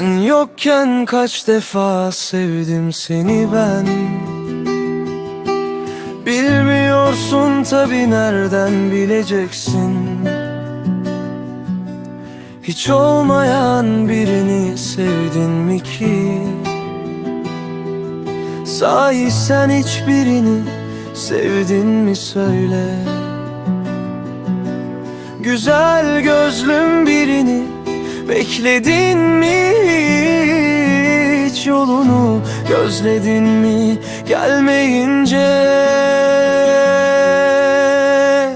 yokken kaç defa sevdim seni ben. Bilmiyorsun tabi nereden bileceksin. Hiç olmayan birini sevdin mi ki? Sahi sen hiçbirini sevdin mi söyle. Güzel gözlüm birini bekledin mi hiç yolunu? Gözledin mi gelmeyince?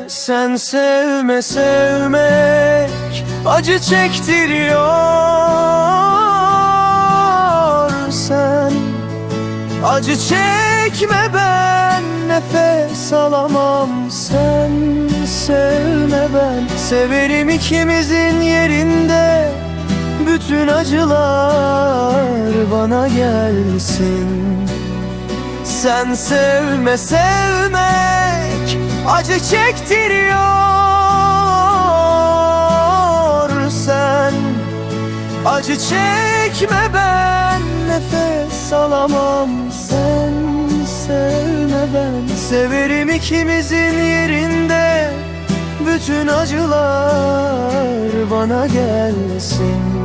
Sen sevme sevmek acı çektiriyor. Sen Acı çekme ben nefes alamam. Sen sevme ben Severim ikimizin yerinde bütün acılar bana gelsin. Sen sevme sevmek acı çektiriyor. Sen Acı çekme ben nefes alamam. Sen sevme ben Severim ikimizin yerinde. Bütün acılar bana gelsin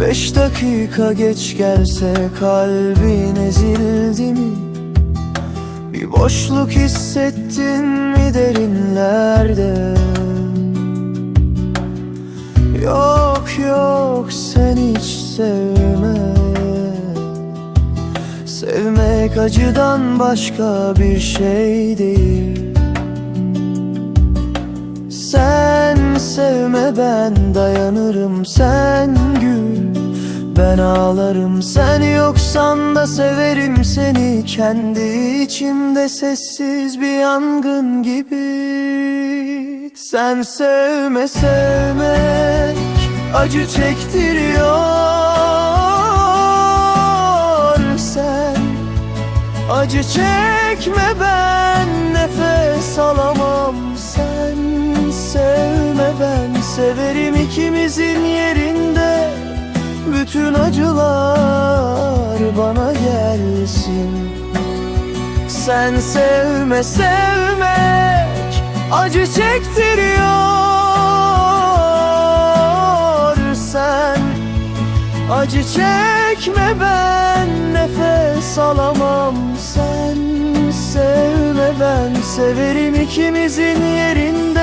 Beş dakika geç gelse kalbin ezildi mi? Bir boşluk hissettin mi derinlerde? Yok yok sen hiç sevme Sevmek acıdan başka bir şey değil Sen sevme ben dayanırım sen gül. Ben ağlarım sen yoksan da severim seni. Kendi içimde sessiz bir yangın gibi. Sen sevme sevmek acı çektiriyor sen. Acı çekme ben severim ikimizin yerinde. Bütün acılar bana gelsin. Sen sevme sevmek acı çektiriyor. Sen Acı çekme ben nefes alamam. Sen sevme ben severim ikimizin yerinde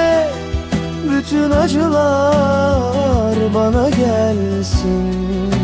bütün acılar bana gelsin